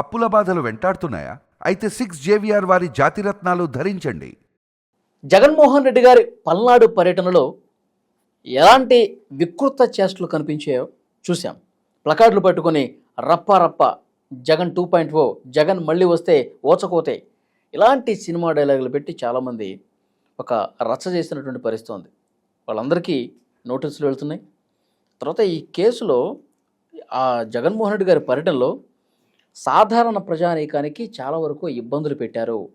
అప్పుల బాధలు వెంటాడుతున్నాయా? అయితే సిక్స్ జేవిఆర్ వారి జాతిరత్నాలు ధరించండి. జగన్మోహన్ రెడ్డి గారి పల్నాడు పర్యటనలో ఎలాంటి వికృత చేష్టలు కనిపించాయో చూశాం. ప్లకార్డులు పట్టుకొని రప్ప రప్ప Jagan two point O Jagan మళ్ళీ వస్తే ఓచకోతే ఇలాంటి సినిమా డైలాగులు పెట్టి చాలామంది ఒక రచ్చ చేసినటువంటి పరిస్థితి ఉంది. వాళ్ళందరికీ నోటీసులు వెళ్తున్నాయి. తర్వాత ఈ కేసులో ఆ జగన్మోహన్ రెడ్డి గారి పర్యటనలో సాధారణ ప్రజానీకానికి చాలా వరకు ఇబ్బందులు పెట్టారు.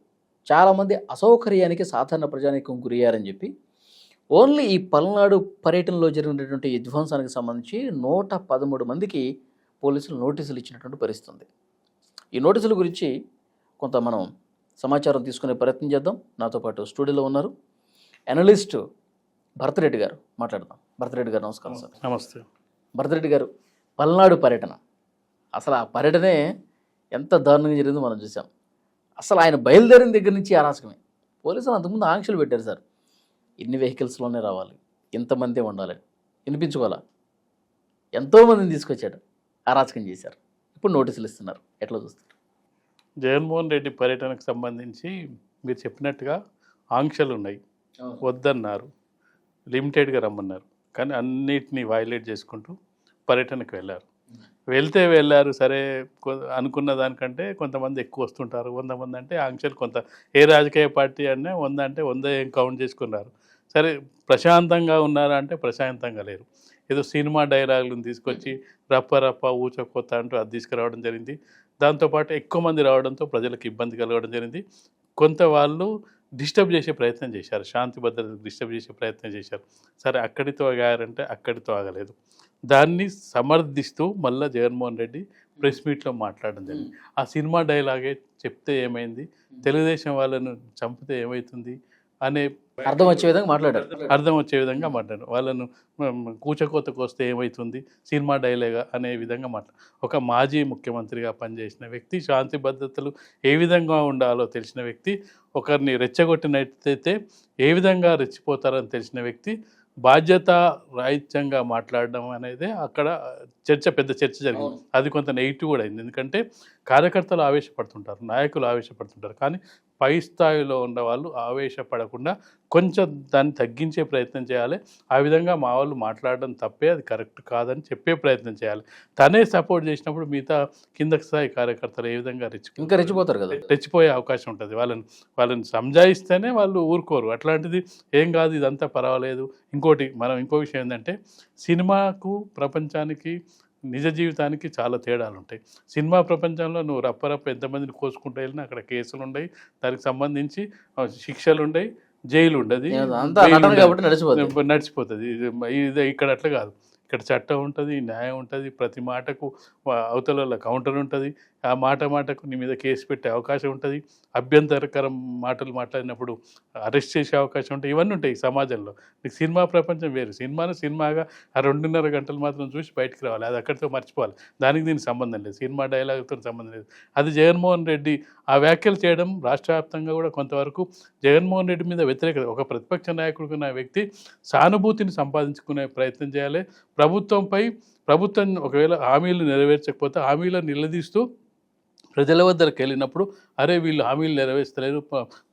చాలామంది అసౌకర్యానికి సాధారణ ప్రజానీకం గురయ్యారని చెప్పి ఓన్లీ ఈ పల్నాడు పర్యటనలో జరిగినటువంటి విధ్వంసానికి సంబంధించి నూట పదమూడు మందికి పోలీసులు నోటీసులు ఇచ్చినటువంటి పరిస్థితి ఉంది ఈ నోటీసుల గురించి కొంత మనం సమాచారం తీసుకునే ప్రయత్నం చేద్దాం. నాతో పాటు స్టూడియోలో ఉన్నారు అనలిస్ట్ భరతరెడ్డి గారు. మాట్లాడదాం. భరతరెడ్డి గారు నమస్కారం సార్. నమస్తే. భరతరెడ్డి గారు పల్నాడు పర్యటన. అసలు ఆ పర్యటనే ఎంత దారుణంగా జరిగిందో మనం చూసాం అసలు ఆయన బయలుదేరిన దగ్గర నుంచి అరాచకమే పోలీసులు అంతకుముందు ఆంక్షలు పెట్టారు సార్. ఇన్ని వెహికల్స్లోనే రావాలి? ఇంతమందే ఉండాలి? వినిపించుకోవాలా? ఎంతోమందిని తీసుకొచ్చాడు. అరాచకం చేశారు. ఇప్పుడు నోటీసులు ఇస్తున్నారు. ఎట్లా చూస్తారు జగన్మోహన్ రెడ్డి పర్యటనకు సంబంధించి మీరు చెప్పినట్టుగా ఆంక్షలు ఉన్నాయి. వద్దన్నారు. లిమిటెడ్గా రమ్మన్నారు. కానీ అన్నిటినీ వైలేట్ చేసుకుంటూ పర్యటనకు వెళ్ళారు. వెళ్తే వెళ్ళారు సరే అనుకున్న దానికంటే కొంతమంది ఎక్కువ వస్తుంటారు. వంద మంది అంటే ఆంక్షలు కొంత. ఏ రాజకీయ పార్టీ అన్నా వంద అంటే వంద ఏం కౌంట్ చేసుకున్నారు. సరే ప్రశాంతంగా ఉన్నారా అంటే ప్రశాంతంగా లేరు. ఏదో సినిమా డైలాగులను తీసుకొచ్చి రప్ప రప్ప ఊచకొత్త అంటూ అది తీసుకురావడం జరిగింది. దాంతోపాటు ఎక్కువ మంది రావడంతో ప్రజలకు ఇబ్బంది కలగడం జరిగింది. కొంత వాళ్ళు డిస్టర్బ్ చేసే ప్రయత్నం చేశారు. శాంతి భద్రత డిస్టర్బ్ చేసే ప్రయత్నం చేశారు. సరే అక్కడితో ఆగారంటే అక్కడితో ఆగలేదు. దాన్ని సమర్థిస్తూ మళ్ళీ జగన్మోహన్ రెడ్డి ప్రెస్ మీట్లో మాట్లాడడం జరిగింది. ఆ సినిమా డైలాగే చెప్తే ఏమైంది? తెలుగుదేశం వాళ్ళను చంపితే ఏమవుతుంది అనే అర్థం వచ్చే విధంగా మాట్లాడారు. అర్థం వచ్చే విధంగా మాట్లాడారు. వాళ్ళను కూచకోతకు వస్తే ఏమవుతుంది సినిమా డైలాగా అనే విధంగా మాట్లాడు ఒక మాజీ ముఖ్యమంత్రిగా పనిచేసిన వ్యక్తి శాంతి భద్రతలు ఏ విధంగా ఉండాలో తెలిసిన వ్యక్తి ఒకరిని రెచ్చగొట్టినట్టయితే ఏ విధంగా రెచ్చిపోతారని తెలిసిన వ్యక్తి బాధ్యత రాహిత్యంగా మాట్లాడడం అనేది అక్కడ చర్చ పెద్ద చర్చ జరిగింది. అది కొంత నెగిటివ్ కూడా అయింది. ఎందుకంటే కార్యకర్తలు ఆవేశపడుతుంటారు నాయకులు ఆవేశపడుతుంటారు. కానీ పై స్థాయిలో ఉన్న వాళ్ళు ఆవేశపడకుండా కొంచెం దాన్ని తగ్గించే ప్రయత్నం చేయాలి. ఆ విధంగా మా వాళ్ళు మాట్లాడడం తప్పే అది కరెక్ట్ కాదని చెప్పే ప్రయత్నం చేయాలి. తనే సపోర్ట్ చేసినప్పుడు మిగతా కింద స్థాయి కార్యకర్తలు ఏ విధంగా రెచ్చి ఇంకా రెచ్చిపోతారు కదా. రెచ్చిపోయే అవకాశం ఉంటుంది. వాళ్ళని వాళ్ళని సంజాయిస్తేనే వాళ్ళు ఊరుకోరు. అట్లాంటిది ఏం కాదు ఇదంతా పర్వాలేదు. ఇంకోటి మనం ఇంకో విషయం ఏంటంటే సినిమాకు ప్రపంచానికి నిజ జీవితానికి చాలా తేడాలు ఉంటాయి సినిమా ప్రపంచంలో నువ్వు రప్పరప్ప ఎంతమందిని కోసుకుంటూ వెళ్ళినా అక్కడ కేసులు ఉన్నాయి దానికి సంబంధించి శిక్షలు ఉన్నాయి జైలు ఉండదు నడిచిపోతుంది. ఇది ఇక్కడ అట్లా కాదు. ఇక్కడ చట్టం ఉంటుంది న్యాయం ఉంటుంది ప్రతి మాటకు అవతల కౌంటర్ ఉంటుంది. ఆ మాట మాటకు నీ మీద కేసు పెట్టే అవకాశం ఉంటుంది. అభ్యంతరకరం మాటలు మాట్లాడినప్పుడు అరెస్ట్ చేసే అవకాశం ఉంటాయి ఇవన్నీ ఉంటాయి ఈ సమాజంలో. నీకు సినిమా ప్రపంచం వేరు. సినిమాను సినిమాగా ఆ రెండున్నర గంటలు మాత్రం చూసి బయటికి రావాలి. అది అక్కడితో మర్చిపోవాలి. దానికి దీనికి సంబంధం లేదు. సినిమా డైలాగ్తో సంబంధం లేదు. అది జగన్మోహన్ రెడ్డి ఆ వ్యాఖ్యలు చేయడం రాష్ట్ర వ్యాప్తంగా కూడా కొంతవరకు జగన్మోహన్ రెడ్డి మీద వ్యతిరేకత. ఒక ప్రతిపక్ష నాయకుడుకున్న వ్యక్తి సానుభూతిని సంపాదించుకునే ప్రయత్నం చేయాలి. ప్రభుత్వంపై ప్రభుత్వం ఒకవేళ హామీలు నెరవేర్చకపోతే హామీలను నిలదీస్తూ ప్రజల వద్దకు వెళ్ళినప్పుడు అరే వీళ్ళు హామీలు నెరవేర్చలేరు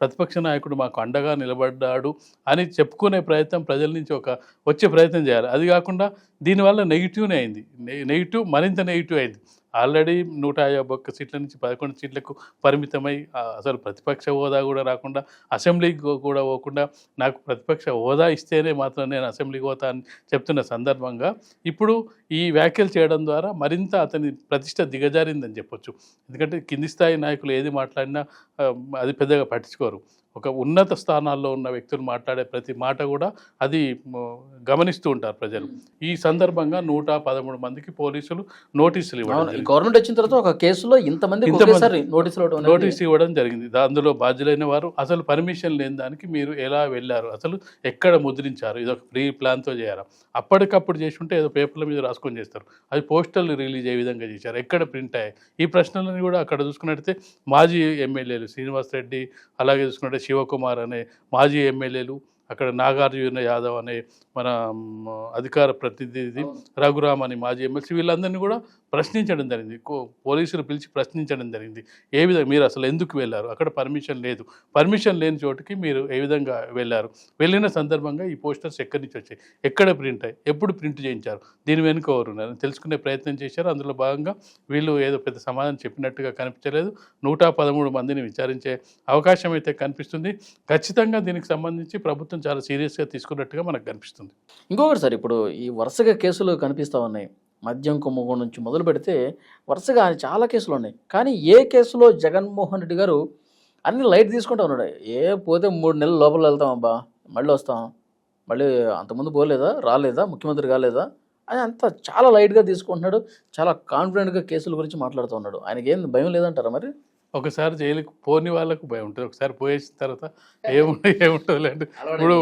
ప్రతిపక్ష నాయకుడు మాకు అండగా నిలబడ్డాడు అని చెప్పుకునే ప్రయత్నం ప్రజల నుంచి ఒక వచ్చే ప్రయత్నం చేయాలి. అది కాకుండా దీనివల్ల నెగిటివ్నే అయింది. నెగిటివ్ మరింత నెగిటివ్ అయింది. ఆల్రెడీ నూట యాభై ఒక్క సీట్ల నుంచి పదకొండు సీట్లకు పరిమితమై అసలు ప్రతిపక్ష హోదా కూడా రాకుండా అసెంబ్లీకి కూడా పోకుండా నాకు ప్రతిపక్ష హోదా ఇస్తేనే మాత్రం నేను అసెంబ్లీకి పోతా అని చెప్తున్న సందర్భంగా ఇప్పుడు ఈ వ్యాఖ్యలు చేయడం ద్వారా మరింత అతని ప్రతిష్ట దిగజారిందని చెప్పొచ్చు. ఎందుకంటే కింది స్థాయి నాయకులు ఏది మాట్లాడినా అది పెద్దగా పట్టించుకోరు. ఒక ఉన్నత స్థానాల్లో ఉన్న వ్యక్తులు మాట్లాడే ప్రతి మాట కూడా అది గమనిస్తూ ఉంటారు ప్రజలు. ఈ సందర్భంగా నూట పదమూడు మందికి పోలీసులు నోటీసులు ఇవ్వడం. గవర్నమెంట్ వచ్చిన తర్వాత ఒక కేసులో ఇంతమంది నోటీసులు నోటీస్ ఇవ్వడం జరిగింది. అందులో బాధ్యులైన వారు అసలు పర్మిషన్ లేని దానికి మీరు ఎలా వెళ్ళారు? అసలు ఎక్కడ ముద్రించారు? ఇది ఒక ప్రీ ప్లాన్తో చేయారా అప్పటికప్పుడు చేసి ఉంటే ఏదో పేపర్ల మీద రాసుకొని చేస్తారు. అది పోస్టర్లు రిలీజ్ అయ్యే విధంగా చేశారు? ఎక్కడ ప్రింట్ అయ్యాయి? ఈ ప్రశ్నలను కూడా అక్కడ చూసుకున్నట్టయితే మాజీ ఎమ్మెల్యేలు శ్రీనివాస్ రెడ్డి అలాగే చూసుకున్నట్టే శివకుమార్ అనే మాజీ ఎమ్మెల్యేలు అక్కడ నాగార్జున యాదవ్ అనే మన అధికార ప్రతినిధి రఘురామ్ అని మాజీ ఎమ్మెల్సీ వీళ్ళందరినీ కూడా ప్రశ్నించడం జరిగింది. కో- పోలీసులు పిలిచి ప్రశ్నించడం జరిగింది. ఏ విధంగా మీరు అసలు ఎందుకు వెళ్ళారు? అక్కడ పర్మిషన్ లేదు. పర్మిషన్ లేని చోటుకి మీరు ఏ విధంగా వెళ్ళారు? వెళ్ళిన సందర్భంగా ఈ పోస్టర్స్ ఎక్కడి నుంచి వచ్చాయి? ఎక్కడ ప్రింట్ అయ్యి ఎప్పుడు ప్రింట్ చేయించారు? దీని వెనుక ఎవరున్నారు తెలుసుకునే ప్రయత్నం చేశారు. అందులో భాగంగా వీళ్ళు ఏదో పెద్ద సమాధానం చెప్పినట్టుగా కనిపించలేదు. నూట పదమూడు మందిని విచారించే అవకాశం అయితే కనిపిస్తుంది. ఖచ్చితంగా దీనికి సంబంధించి ప్రభుత్వం చాలా సీరియస్గా తీసుకున్నట్టుగా మనకు కనిపిస్తుంది. ఇంకొకటి సార్ ఇప్పుడు ఈ వరుసగా కేసులు కనిపిస్తూ ఉన్నాయి. మద్యం కుంభకోణం నుంచి మొదలు పెడితే వరుసగా చాలా కేసులు ఉన్నాయి. కానీ ఏ కేసులో జగన్మోహన్ రెడ్డి గారు అన్ని లైట్ తీసుకుంటా ఉన్నాడు. ఏ పోతే మూడు నెలల లోపల వెళ్తాం అబ్బా మళ్ళీ వస్తాం. మళ్ళీ అంతకుముందు పోలేదా రాలేదా ముఖ్యమంత్రి కాలేదా అని అంత చాలా లైట్గా తీసుకుంటున్నాడు. చాలా కాన్ఫిడెంట్గా కేసుల గురించి మాట్లాడుతూ ఉన్నాడు. ఆయనకి ఏం భయం లేదంటారా మరి? ఒకసారి జైలుకి పోని వాళ్ళకు భయం ఉంటుంది. ఒకసారి పోయేసిన తర్వాత ఏముంటుంది ఏముంటుంది లేదు ఇప్పుడు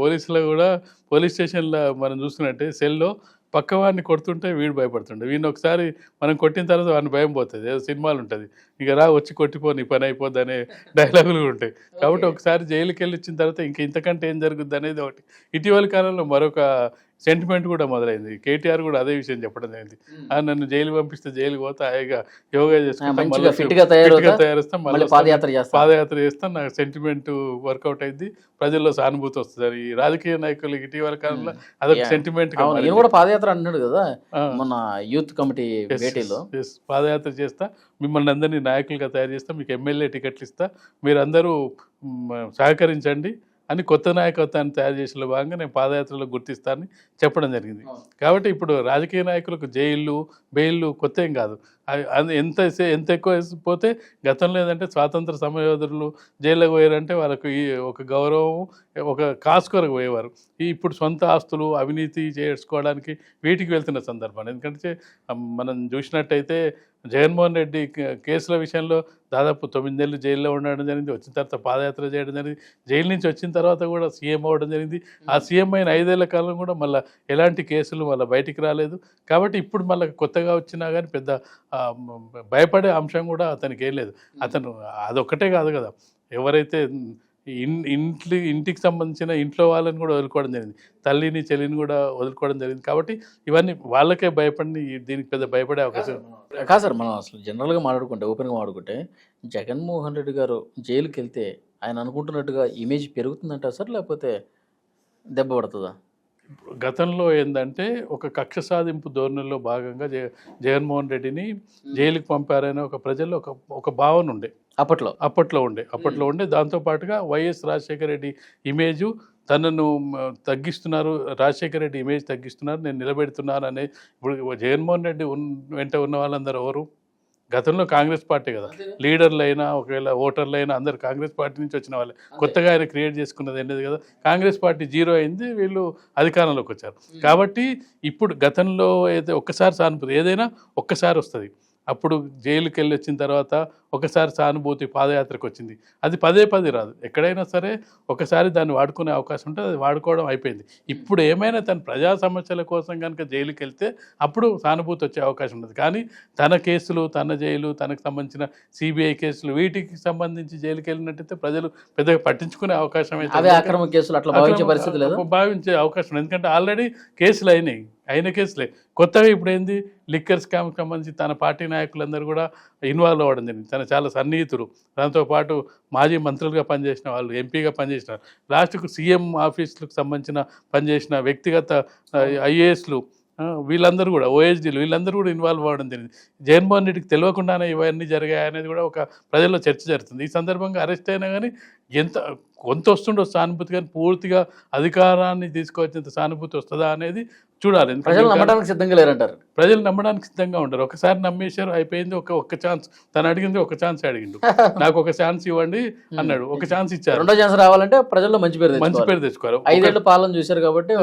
పోలీసులో కూడా పోలీస్ స్టేషన్లో మనం చూస్తున్నట్టే సెల్లో పక్క వాడిని కొడుతుంటే వీడు భయపడుతుండే. వీడిని ఒకసారి మనం కొట్టిన తర్వాత వాడిని భయం పోతుంది. ఏదో సినిమాలు ఉంటుంది. ఇక రా వచ్చి కొట్టిపో నీ పని అయిపోద్ది అనే డైలాగులు ఉంటాయి. కాబట్టి ఒకసారి జైలుకి వెళ్ళి వచ్చిన తర్వాత ఇంక ఇంతకంటే ఏం జరుగుద్ది అనేది ఒకటి. ఇటీవల కాలంలో మరొక సెంటిమెంట్ కూడా మొదలైంది. కేటీఆర్ కూడా అదే విషయం చెప్పడం జరిగింది. నన్ను జైలు పంపిస్తే జైలుకి పోతే హాయిగా యోగా చేసుకుంటా వస్తా. పాదయాత్ర చేస్తా. నాకు సెంటిమెంట్ వర్కౌట్ అయింది. ప్రజల్లో సానుభూతి వస్తుంది. ఈ రాజకీయ నాయకులు ఇటీవల కాలంలో అదొక. సెంటిమెంట్ కూడా పాదయాత్ర అంటున్నాడు కదా మొన్న యూత్ కమిటీ భేటీలో. పాదయాత్ర చేస్తా మిమ్మల్ని అందరినీ నాయకులుగా తయారు చేస్తా మీకు ఎమ్మెల్యే టికెట్లు ఇస్తా మీరందరూ సహకరించండి. అని కొత్త నాయకత్వాన్ని తయారు చేసిన భాగంగా నేను పాదయాత్రలో గుర్తిస్తానని చెప్పడం జరిగింది. కాబట్టి ఇప్పుడు రాజకీయ నాయకులకు జైళ్ళు బెయిళ్ళు కొత్త ఏం కాదు. అది- ఎంత ఎంత ఎక్కువ పోతే గతంలో ఏంటంటే స్వాతంత్ర సమయోధులు జైల్లోకి పోయారంటే వాళ్ళకు ఈ ఒక గౌరవం ఒక కాసు కొరకు పోయేవారు. ఈ ఇప్పుడు సొంత ఆస్తులు అవినీతి చేసుకోవడానికి వీటికి వెళ్తున్న సందర్భం. ఎందుకంటే మనం చూసినట్టయితే జగన్మోహన్ రెడ్డి కేసుల విషయంలో దాదాపు తొమ్మిది నెలలు జైల్లో ఉండడం జరిగింది. వచ్చిన తర్వాత పాదయాత్ర చేయడం జరిగింది. జైలు నుంచి వచ్చిన తర్వాత కూడా సీఎం అవ్వడం జరిగింది. ఆ సీఎం అయిన ఐదేళ్ళ కాలం కూడా మళ్ళీ ఎలాంటి కేసులు మళ్ళీ బయటికి రాలేదు. కాబట్టి ఇప్పుడు మళ్ళీ కొత్తగా వచ్చినా కానీ పెద్ద భయపడే అంశం కూడా అతనికి ఏం లేదు. అతను అదొక్కటే కాదు కదా. ఎవరైతే ఇన్ ఇంట్లో ఇంటికి సంబంధించిన ఇంట్లో వాళ్ళని కూడా వదులుకోవడం జరిగింది. తల్లిని చెల్లిని కూడా వదులుకోవడం జరిగింది. కాబట్టి ఇవన్నీ వాళ్ళకే భయపడి దీనికి పెద్ద భయపడే అవకాశం కాదు సార్ మనం అసలు జనరల్గా మాట్లాడుకుంటే ఓపెన్గా మాట్లాడుకుంటే జగన్మోహన్ రెడ్డి గారు జైలుకి వెళ్తే ఆయన అనుకుంటున్నట్టుగా ఇమేజ్ పెరుగుతుందంటారా సార్ లేకపోతే దెబ్బ పడుతుందా? గతంలో ఏంటంటే ఒక కక్ష సాధింపు ధోరణిలో భాగంగా జగ జగన్మోహన్ రెడ్డిని జైలుకి పంపారనే ఒక ప్రజల్లో ఒక ఒక భావన ఉండే. అప్పట్లో? అప్పట్లో ఉండే. అప్పట్లో ఉండే. దాంతో పాటుగా వైఎస్ రాజశేఖర రెడ్డి ఇమేజు తనను తగ్గిస్తున్నారు. రాజశేఖర రెడ్డి ఇమేజ్ తగ్గిస్తున్నారు. నేను నిలబెడుతున్నాను అనే ఇప్పుడు జగన్మోహన్ రెడ్డి ఉన్ వెంట ఉన్న వాళ్ళందరూ ఎవరు? గతంలో కాంగ్రెస్ పార్టీ కదా. లీడర్లు అయినా ఒకవేళ ఓటర్లు అయినా అందరు కాంగ్రెస్ పార్టీ నుంచి వచ్చిన వాళ్ళే. కొత్తగా ఆయన క్రియేట్ చేసుకున్నది ఏంటది కదా కాంగ్రెస్ పార్టీ జీరో అయింది. వీళ్ళు అధికారంలోకి వచ్చారు. కాబట్టి ఇప్పుడు గతంలో అయితే ఒక్కసారి సానుభూతి ఏదైనా ఒక్కసారి వస్తుంది. అప్పుడు జైలుకి వెళ్ళి వచ్చిన తర్వాత ఒకసారి సానుభూతి పాదయాత్రకు వచ్చింది అది పదే పదే రాదు. ఎక్కడైనా సరే ఒకసారి దాన్ని వాడుకునే అవకాశం ఉంటుంది అది వాడుకోవడం అయిపోయింది. ఇప్పుడు ఏమైనా తన ప్రజా సమస్యల కోసం కనుక జైలుకి వెళ్తే అప్పుడు సానుభూతి వచ్చే అవకాశం ఉంటుంది కానీ తన కేసులు తన జైలు తనకు సంబంధించిన సిబిఐ కేసులు వీటికి సంబంధించి జైలుకి వెళ్ళినట్టయితే ప్రజలు పెద్దగా పట్టించుకునే అవకాశం అయితే ఉండదు. అక్రమ కేసులు అట్లా భావించే పరిస్థితి లేదా. భావించే అవకాశం. ఎందుకంటే ఆల్రెడీ కేసులు అయినాయి. అయిన కేసులే. కొత్తగా ఇప్పుడు ఏంది లిక్కర్ స్కామ్కి సంబంధించి తన పార్టీ నాయకులందరూ కూడా ఇన్వాల్వ్ అవ్వడం జరిగింది. తన చాలా సన్నిహితులు. దాంతోపాటు మాజీ మంత్రులుగా పనిచేసిన వాళ్ళు ఎంపీగా పనిచేసిన లాస్ట్కు సీఎం ఆఫీసులకు సంబంధించిన పనిచేసిన వ్యక్తిగత ఐఏఎస్లు వీళ్ళందరూ కూడా ఓఎస్డీలు వీళ్ళందరూ కూడా ఇన్వాల్వ్ అవ్వడం జరిగింది. జగన్మోహన్ రెడ్డికి తెలియకుండానే ఇవన్నీ జరిగాయి అనేది కూడా ఒక ప్రజల్లో చర్చ జరుగుతుంది. ఈ సందర్భంగా అరెస్ట్ అయినా కానీ ఎంత కొంత వస్తుండో సానుభూతి కానీ పూర్తిగా అధికారాన్ని తీసుకొచ్చేంత సానుభూతి వస్తుందా అనేది చూడాలి. ప్రజలు నమ్మడానికి సిద్ధంగా లేరంటారు. ప్రజలు నమ్మడానికి సిద్ధంగా ఉండరు. ఒకసారి నమ్మేశారు అయిపోయింది ఒక ఒక్క ఛాన్స్. తను అడిగింది ఒక ఛాన్స్ అడిగిండు. నాకు ఒక ఛాన్స్ ఇవ్వండి అన్నాడు. ఒక ఛాన్స్ ఇచ్చారు. రెండో ఛాన్స్ రావాలంటే ప్రజల్లో మంచి పేరు మంచి పేరు తెచ్చుకోవాలి. ఐదేళ్ళు పాలన చూశారు కాబట్టి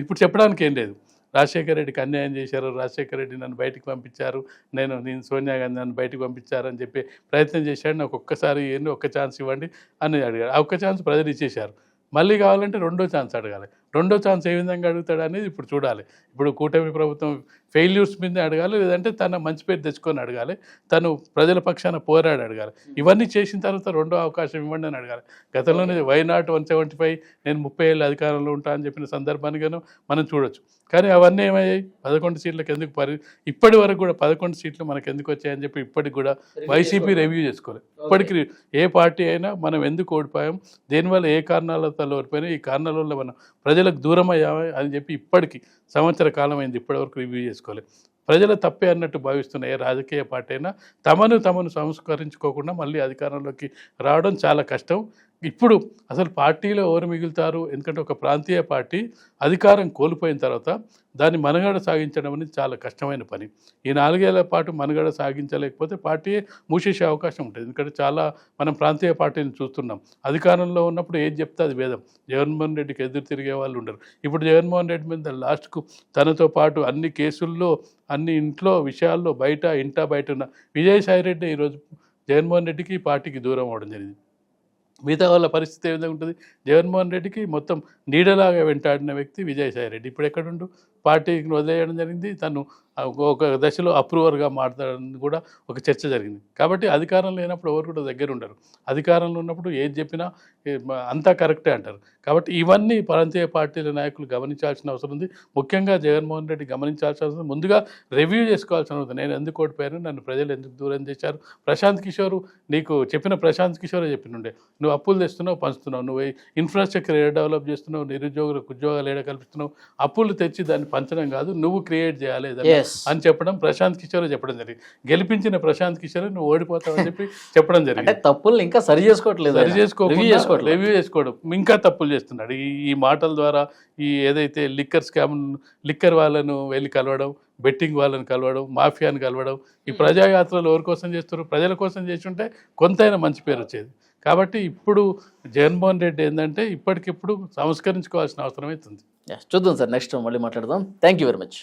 ఇప్పుడు చెప్పడానికి ఏం లేదు. రాజశేఖర రెడ్డికి అన్యాయం చేశారు. రాజశేఖర రెడ్డి నన్ను బయటికి పంపించారు. నేను నేను సోనియా గాంధీ నన్ను బయటికి పంపించారు అని చెప్పి ప్రయత్నం చేశాడు. నాకు ఒక్కసారి ఏంటి ఒక్క ఛాన్స్ ఇవ్వండి అని అడిగాడు ఆ ఒక్క ఛాన్స్ ప్రజలు ఇచ్చేశారు. మళ్ళీ కావాలంటే రెండో ఛాన్స్ అడగాలి. రెండో ఛాన్స్ ఏ విధంగా అడుగుతాడు అనేది ఇప్పుడు చూడాలి. ఇప్పుడు కూటమి ప్రభుత్వం ఫెయిల్యూర్స్ మీద అడగాలి లేదంటే తన మంచి పేరు తెచ్చుకొని అడగాలి తను ప్రజల పక్షాన పోరాడి అడగాలి. ఇవన్నీ చేసిన తర్వాత రెండో అవకాశం ఇవ్వండి అని అడగాలి. గతంలోనే why not one seventy five నేను ముప్పై ఏళ్ళు అధికారంలో ఉంటా అని చెప్పిన సందర్భానిగాను మనం చూడొచ్చు. కానీ అవన్నీ ఏమయ్యాయి? పదకొండు సీట్లకు ఎందుకు పరి ఇప్పటి వరకు కూడా పదకొండు సీట్లు మనకు ఎందుకు వచ్చాయని చెప్పి ఇప్పటికి కూడా వైసీపీ రివ్యూ చేసుకోలేదు. ఇప్పటికి ఏ పార్టీ అయినా మనం ఎందుకు ఓడిపోయాం? దేనివల్ల ఏ కారణాలతో ఓడిపోయినా ఈ కారణాల వల్ల మనం ప్రజలకు దూరం అయ్యామా అని చెప్పి ఇప్పటికి సంవత్సర కాలం అయింది ఇప్పటివరకు రివ్యూ చేసుకోలేదు. ప్రజల తప్పే అన్నట్టు భావిస్తున్న ఏ రాజకీయ పార్టీ అయినా తమను తమను సంస్కరించుకోకుండా మళ్ళీ అధికారంలోకి రావడం చాలా కష్టం. ఇప్పుడు అసలు పార్టీలో ఎవరు మిగులుతారు? ఎందుకంటే ఒక ప్రాంతీయ పార్టీ అధికారం కోల్పోయిన తర్వాత దాన్ని మనుగడ సాగించడం అనేది చాలా కష్టమైన పని. ఈ నాలుగేళ్ళ పాటు మనుగడ సాగించలేకపోతే పార్టీ మూసేసే అవకాశం ఉంటుంది. ఎందుకంటే చాలా మనం ప్రాంతీయ పార్టీని చూస్తున్నాం. అధికారంలో ఉన్నప్పుడు ఏది చెప్తే అది వేదం. జగన్మోహన్ రెడ్డికి ఎదురు తిరిగే వాళ్ళు ఉండరు. ఇప్పుడు జగన్మోహన్ రెడ్డి మీద లాస్ట్కు తనతో పాటు అన్ని కేసుల్లో అన్ని ఇంట్లో విషయాల్లో బయట ఇంట బయట ఉన్న విజయసాయి రెడ్డి ఈరోజు జగన్మోహన్ రెడ్డికి పార్టీకి దూరం అవడం జరిగింది. మిగతా వాళ్ళ పరిస్థితి ఏ విధంగా ఉంటుంది? జగన్మోహన్ రెడ్డికి మొత్తం నీడలాగా వెంటాడిన వ్యక్తి విజయసాయి రెడ్డి. ఇప్పుడు ఎక్కడుండు? పార్టీకి వదిలేయడం జరిగింది. తను ఒక దశలో అప్రూవర్గా మాట్లాడని కూడా ఒక చర్చ జరిగింది. కాబట్టి అధికారం లేనప్పుడు ఎవరు కూడా దగ్గర ఉండరు. అధికారంలో ఉన్నప్పుడు ఏది చెప్పినా అంతా కరెక్టే అంటారు. కాబట్టి ఇవన్నీ ప్రాంతీయ పార్టీల నాయకులు గమనించాల్సిన అవసరం ఉంది. ముఖ్యంగా జగన్మోహన్ రెడ్డి గమనించాల్సిన అవసరం ముందుగా రివ్యూ చేసుకోవాల్సిన అవసరం నేను ఎందుకు ఓడిపోయాను నన్ను ప్రజలు ఎందుకు దూరం చేశారు? ప్రశాంత్ కిషోర్ నీకు చెప్పిన ప్రశాంత్ కిషోరే చెప్పినుండే నువ్వు అప్పులు తెస్తున్నావు పంచుతున్నావు. నువ్వు ఇన్ఫ్రాస్ట్రక్చర్ ఏడ డెవలప్ చేస్తున్నావు నిరుద్యోగులకు ఉద్యోగాలు ఏడ కల్పిస్తున్నావు? అప్పులు తెచ్చి దాన్ని పంచడం కాదు నువ్వు క్రియేట్ చేయాలి అని చెప్పడం ప్రశాంత్ కిషోర్ చెప్పడం జరిగింది. గెలిపించిన ప్రశాంత్ కిషోర్ నువ్వు ఓడిపోతావు అని చెప్పి చెప్పడం జరిగింది. తప్పుల్ని ఇంకా సరి చేసుకోవట్లేదు సరి చేసుకోవట్లేదు. రివ్యూ చేసుకోవడం. ఇంకా తప్పులు చేస్తున్నాడు. ఈ ఈ మాటల ద్వారా ఈ ఏదైతే లిక్కర్ స్కామ్ లిక్కర్ వాళ్ళను వెళ్ళి కలవడం బెట్టింగ్ వాళ్ళని కలవడం మాఫియాని కలవడం ఈ ప్రజాయాత్రలు ఎవరి కోసం చేస్తారు ప్రజల కోసం చేసి ఉంటే కొంతైనా మంచి పేరు వచ్చేది. కాబట్టి ఇప్పుడు జగన్మోహన్ రెడ్డి ఏంటంటే ఇప్పటికిప్పుడు సంస్కరించుకోవాల్సిన అవసరం అవుతుంది చూద్దాం సార్ నెక్స్ట్ మళ్ళీ మాట్లాడదాం. Thank you very much